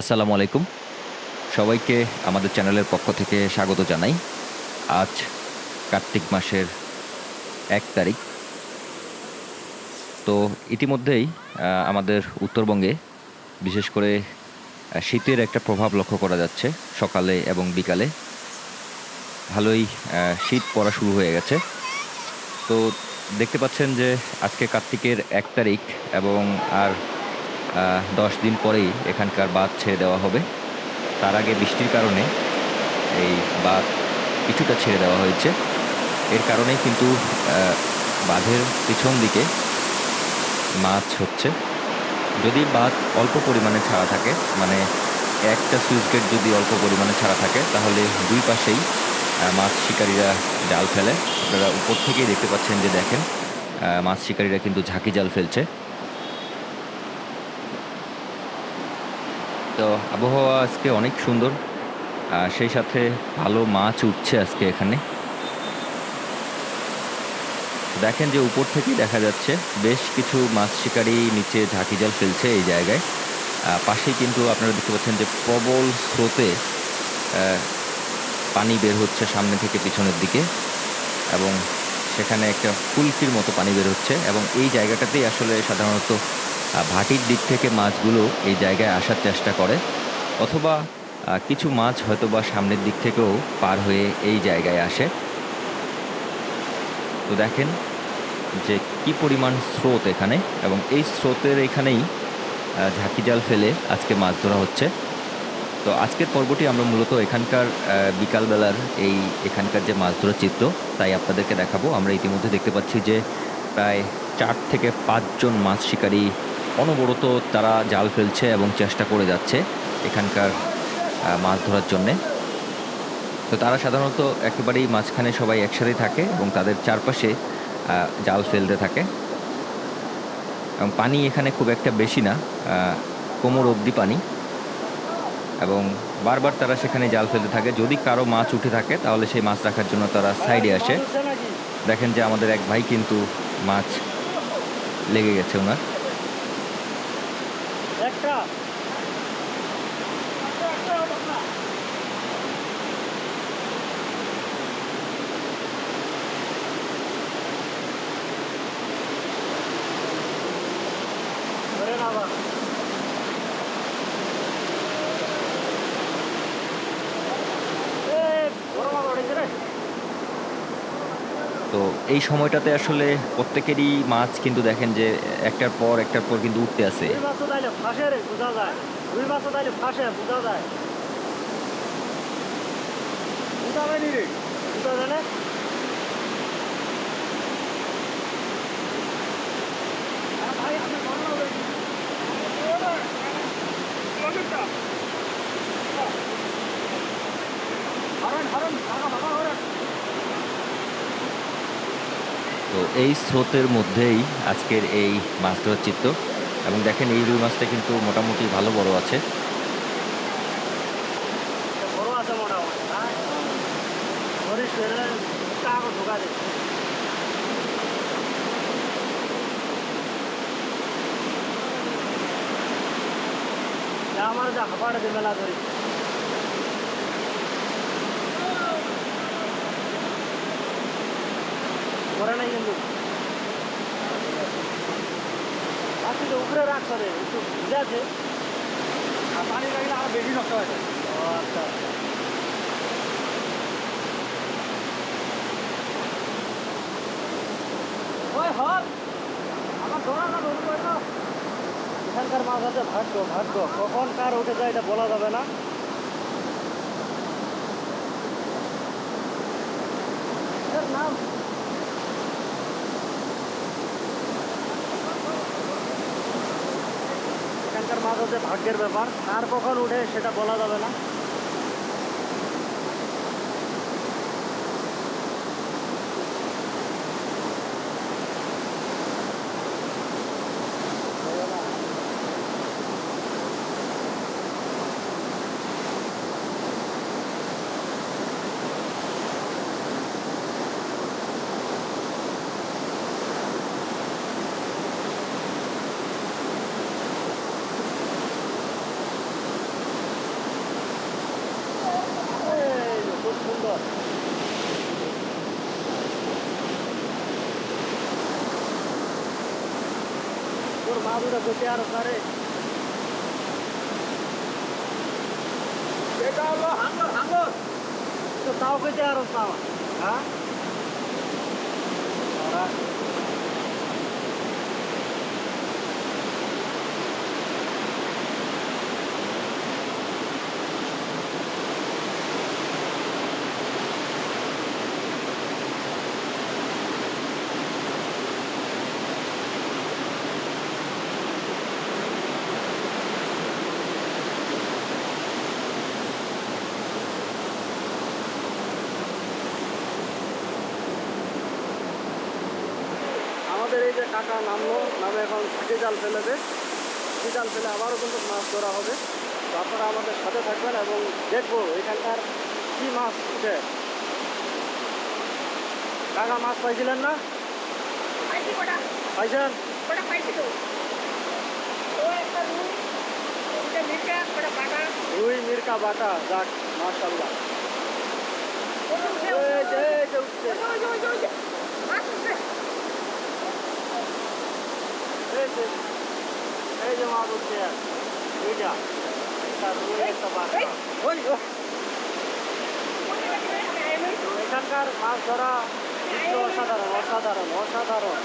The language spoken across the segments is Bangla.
আসসালামু আলাইকুম। সবাইকে আমাদের চ্যানেলের পক্ষ থেকে স্বাগত জানাই। আজ কার্তিক মাসের এক তারিখ। তো ইতিমধ্যেই আমাদের উত্তরবঙ্গে বিশেষ করে শীতের একটা প্রভাব লক্ষ্য করা যাচ্ছে সকালে এবং বিকালে। ভালোই শীত পড়া শুরু হয়ে গেছে। তো দেখতে পাচ্ছেন যে আজকে কার্তিকের এক তারিখ এবং আর দশ দিন পরেই এখানকার বাঁধ ছেড়ে দেওয়া হবে। তার আগে বৃষ্টির কারণে এই বাঁধ কিছুটা ছেড়ে দেওয়া হয়েছে। এর কারণেই কিন্তু বাঁধের পিছন দিকে মাছ হচ্ছে। যদি বাঁধ অল্প পরিমাণে ছাড়া থাকে মানে একটা সুইচ গেট যদি অল্প পরিমাণে ছাড়া থাকে, তাহলে দুই পাশেই মাছ শিকারীরা জাল ফেলে। আপনারা উপর থেকেই দেখতে পাচ্ছেন যে দেখেন মাছ শিকারীরা কিন্তু ঝাঁকি জাল ফেলছে। তো আবহাওয়া আজকে অনেক সুন্দর সেই সাথে ভালো মাছ উঠছে আজকে এখানে। দেখেন যে উপর থেকেই দেখা যাচ্ছে, বেশ কিছু মাছ শিকারি নিচে ঝাঁকি জাল ফেলছে এই জায়গায়। পাশেই কিন্তু আপনারা দেখতে পাচ্ছেন যে প্রবল স্রোতে পানি বের হচ্ছে সামনে থেকে পিছনের দিকে এবং সেখানে একটা ফুলকির মতো পানি বের হচ্ছে এবং এই জায়গাটাতেই আসলে সাধারণত ভাটির দিক থেকে মাছগুলো এই জায়গায় আসার চেষ্টা করে, অথবা কিছু মাছ হয়তো বা সামনের দিক থেকেও পার হয়ে এই জায়গায় আসে। তো দেখেন যে কি পরিমাণ স্রোত এখানে, এবং এই স্রোতের এখানেই ঝাঁকি জাল ফেলে আজকে মাছ ধরা হচ্ছে। তো আজকের পর্বটি আমরা মূলত এখানকার বিকালবেলার এই এখানকার যে মাছ ধরার চিত্র, তাই আপনাদেরকে দেখাবো। আমরা ইতিমধ্যে দেখতে পাচ্ছি যে, প্রায় চার থেকে পাঁচজন মাছ শিকারী অনবরত তারা জাল ফেলছে এবং চেষ্টা করে যাচ্ছে এখানকার মাছ ধরার জন্যে। তো তারা সাধারণত একেবারেই মাঝখানে সবাই একসাথে থাকে এবং তাদের চারপাশে জাল ফেলতে থাকে। এবং পানি এখানে খুব একটা বেশি না কোমর অবধি পানি। এবং বারবার তারা সেখানে জাল ফেলতে থাকে। যদি কারও মাছ উঠে থাকে, তাহলে সেই মাছ রাখার জন্য তারা সাইডে আসে। দেখেন যে আমাদের এক ভাই কিন্তু মাছ লেগে গেছে ওনার একটা ধরে না আবার। এ, বড় মাছ উঠেছে রে। তো এই সময়টাতে আসলে প্রত্যেকেরই মাছ কিন্তু দেখেন যে একটার পর একটার পর কিন্তু উঠতে আছে। দুই মাছও তাইলে ফাঁসে রে বোঝা যায় দুই মাছও তাইলে ফাঁসে বোঝা যায় বোঝা যায়নি রে বোঝা যায় না ভাই আপনি তো এই স্রোতের মধ্যেই আজকের এই মাছ ধরার চিত্র। এবং দেখেন এই রুই মাছটা কিন্তু মোটামুটি ভালো বড় আছে। আমার যা হাঁপাড়ে মেলা ধরি করে নাই কিন্তু। আজকে উপরে রাখ হবে একটু ভিজে আছে। আর পানি লাগলে আরও বেশি নষ্ট হয়েছে ও আচ্ছা ওই হল আমার ধরা না ধরবো এটা এখানকার মাছ আছে ভাগ্য ভাগ্য। কখন কার উঠে যায় এটা বলা যাবে না এর নাম এখানকার মাছ হচ্ছে ভাগ্যের ব্যাপার। কার কখন উঠে সেটা বলা যাবে না। দুটো বেঁচে আরও সারে এটা হলো হাঙ্গর হাঙ্গর তো তাও কাকা নামলো নামে এখন ঝাঁকি জাল ফেলেবে ঝাঁকি জাল ফেলে আবারও কিন্তু মাছ ধরা হবে। তো আপনারা আমাদের সাথে থাকবেন এবং দেখব এখানকার কি মাছ উঠে। কাকা মাছ পাইছিলেন না? পাইছেন? কটা পাইছি তো। ও একটা রুই মির্কা বাটা। যাক মাশাল্লাহ ওই যে এই যে এই যে উঠছে ওই যে ওই যে ওই যে মাছ উঠছে এখানকার মাছ ধরা অসাধারণ অসাধারণ অসাধারণ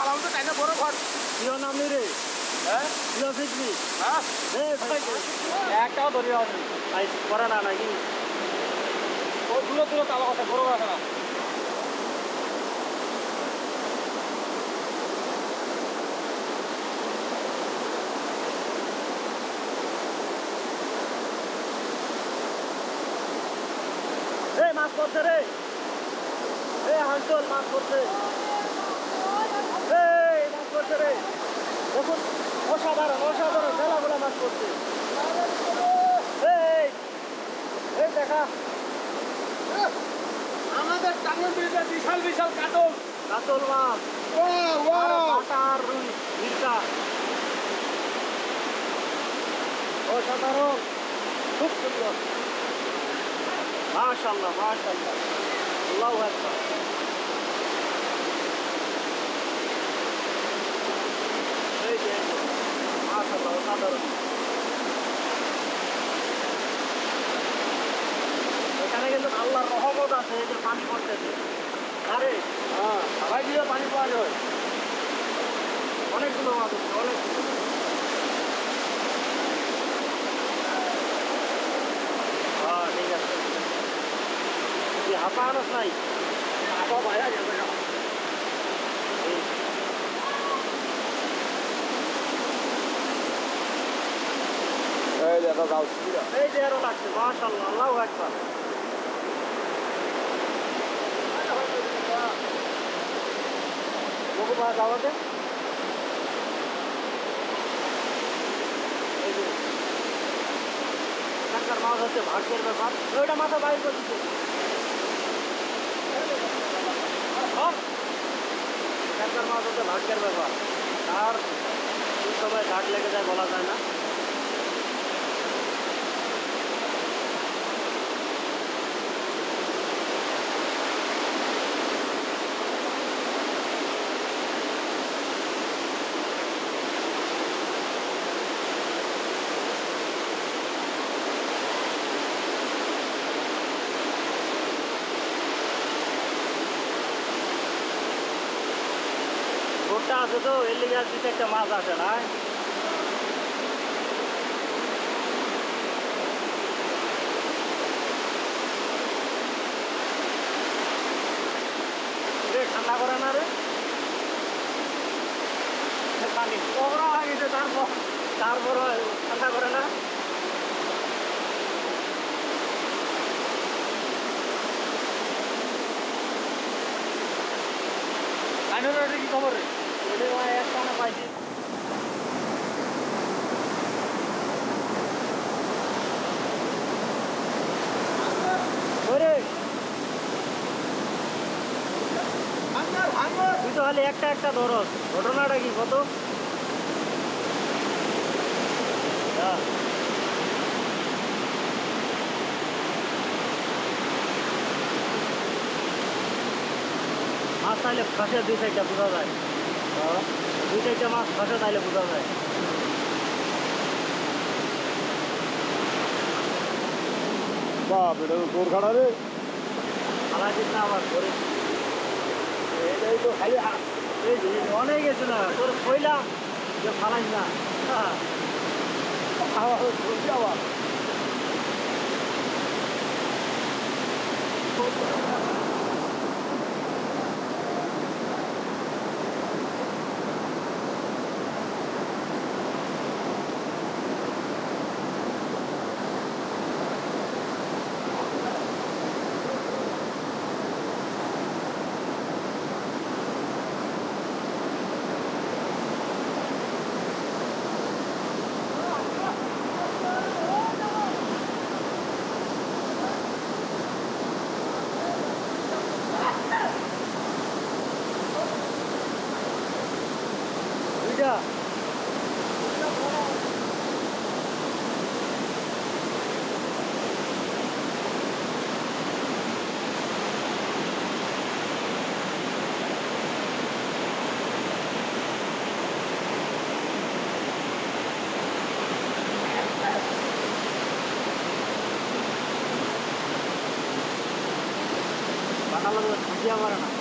ভালো তাই না বড় ঘর প্রিয় নামনি রে হ্যাঁ হ্যাঁ একটাও ধরে করে না নাকি কথা না এই মাছ পড়ছে রে এই হাঁসল মাছ এই মাছ পড়ছে রে দেখুন অসাধারণ অসাধারণ বেলা মাছ এই এই দেখা। আমাদের টাঙ্গন ব্রিজে বিশাল বিশাল কাটল কাতল মাছ ও আর রুই অসাধারণ। খুব সুন্দর। মাশাল্লাহ মাশাল্লাহ আল্লাহু আকবার। এই এই যে, মাশাল্লাহ অসাধারণ। এখানে কিন্তু আল্লাহর রহমত আছে যে পানি পড়তেছে। আরে হ্যাঁ। সবাই দিয়ে পানি পাওয়া যায়। অনেকগুলো মাছ অনেকগুলো। হ্যাঁ ঠিক আছে। হাঁপা আনস নাই? আবার বাইরে যাবে না এই যে আরও লাগছে মাশাল্লাহ আল্লাহ একবার মুখু মাছ আমাকে এখানকার মাছ হচ্ছে ভাগ্যের ব্যাপার ওইটা মাথা বাইর করে দিচ্ছে। এখানকার মাছ হচ্ছে ভাগ্যের ব্যাপার আর কোন সময় ঘাট লেগে যায় বলা যায় না আছে তো এর লিগে আর দিতে একটা মাছ আসে না? ঠান্ডা করে না রে। পানি। ওরা হয়ে গেছে, তারপর তারপর ঠান্ডা করে না। কি খবর রে? হাঙ্গর হাঙ্গর তুই তো খালি একটা একটা ধরস। ঘটনাটা কি কত। মাছ তাইলে ফাঁসে দুই চারটা বোঝা যায়। দুই চারটা মাছ ফাঁসে তাইলে বোঝা যায় বাপ এটা তো তোর খাড়া রে। দিস না আবার ধরে এটাই তো খালি অনেক গেছে না তোর কইলাম যে ফালাই না। আবার ধরছি আবার வரணா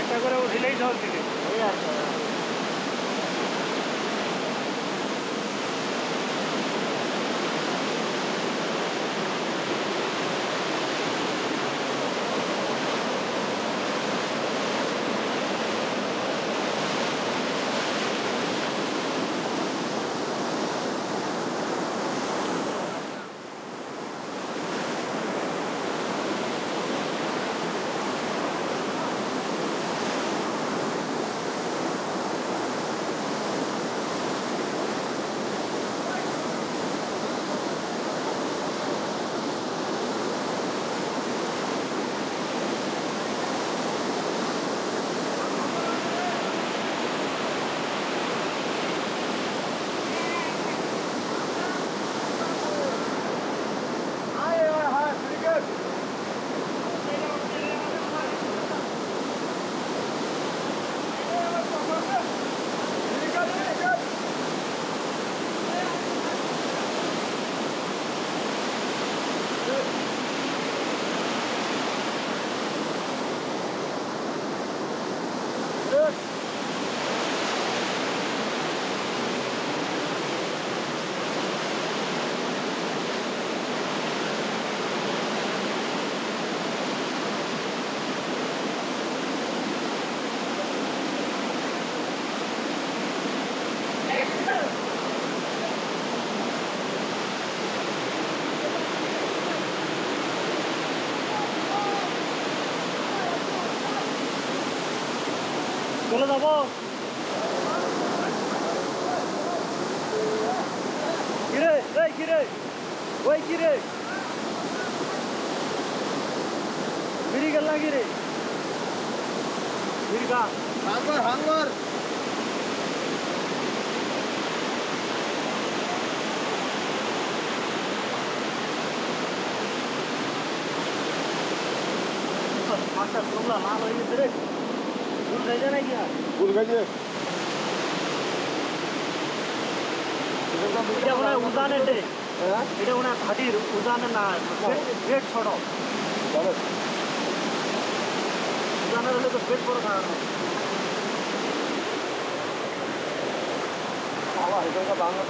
একটা করে উঠিলেই সব দিকে Sure. যাব কিরে এই কিরে ওই কিরে বিড়ি গেল না কিরে বিড়ি গা হাঙ্গর হাঙ্গর মাস্টার তোমরা লাল হয়ে গেছে রে ভুল হয়ে যায় নাকি আর ভুল গেছে এটা মনে হয় উজানের রে হ্যাঁ এটা মনে হয় ঘাটির উজানের না পেট ছোট চলো উজানের হলে তো পেট বড় খাওয়ানো বাবা এখানকার বাংলা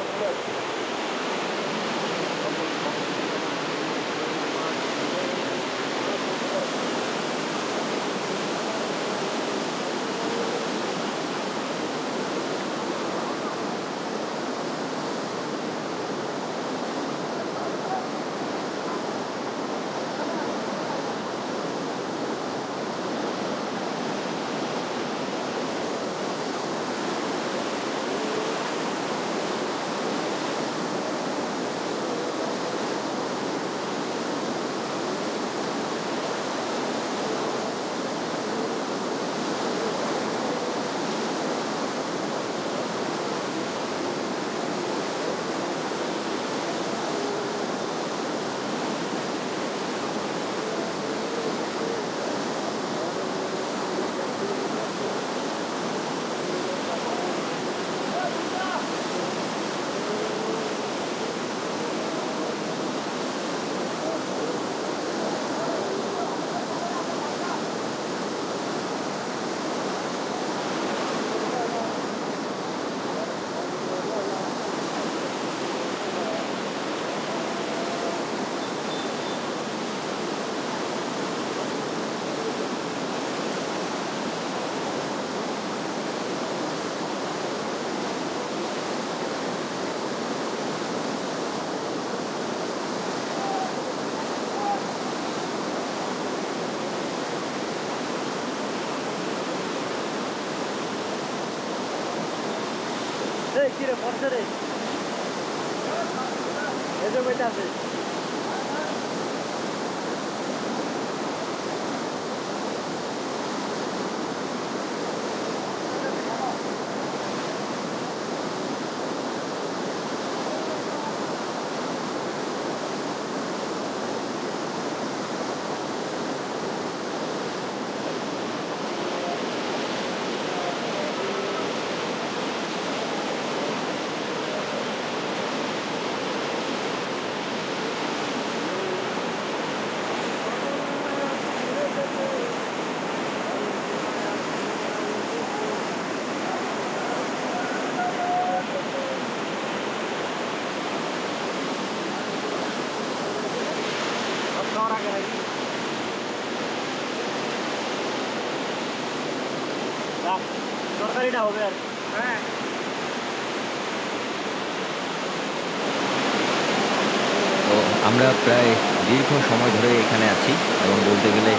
কিরে পড়ছে রে। বইটা আছে। সব খাওয়ার আগে যাক, তরকারিটা হবে আর। হ্যাঁ আমরা প্রায় দীর্ঘ সময় ধরে এখানে আছি এবং বলতে গেলে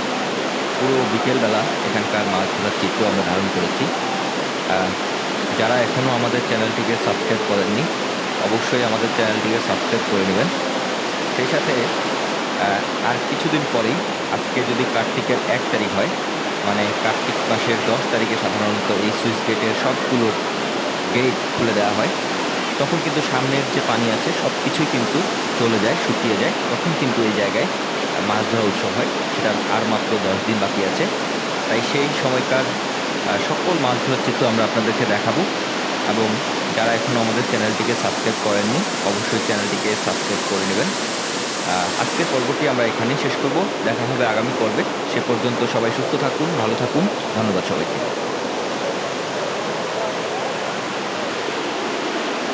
পুরো বিকেলবেলা এখানকার মাছ ধরার চিত্র আমরা ধারণ করেছি যারা এখনও আমাদের চ্যানেলটিকে সাবস্ক্রাইব করেননি অবশ্যই আমাদের চ্যানেলটিকে সাবস্ক্রাইব করে নেবেন সেই সাথে আর কিছুদিন পরেই, আজকে যদি কার্তিকের এক তারিখ হয় মানে কার্তিক মাসের দশ তারিখে সাধারণত এই সুইচ গেটের সবগুলো গেট খুলে দেওয়া হয়, তখন কিন্তু সামনের যে পানি আছে সব কিছুই কিন্তু চলে যায়, শুকিয়ে যায়। তখন কিন্তু এই জায়গায় মাছ ধরা উৎসব হয়, সেটা আর মাত্র দশ দিন বাকি আছে। তাই সেই সময়কার সকল মাছ ধরার চিত্র আমরা আপনাদেরকে দেখাবো। এবং যারা এখনও আমাদের চ্যানেলটিকে সাবস্ক্রাইব করেননি, অবশ্যই চ্যানেলটিকে সাবস্ক্রাইব করে নেবেন। আজকের পর্বটি আমরা এখানেই শেষ করব। দেখা হবে আগামী পর্বে। সে পর্যন্ত সবাই সুস্থ থাকুন, ভালো থাকুন। ধন্যবাদ সবাইকে।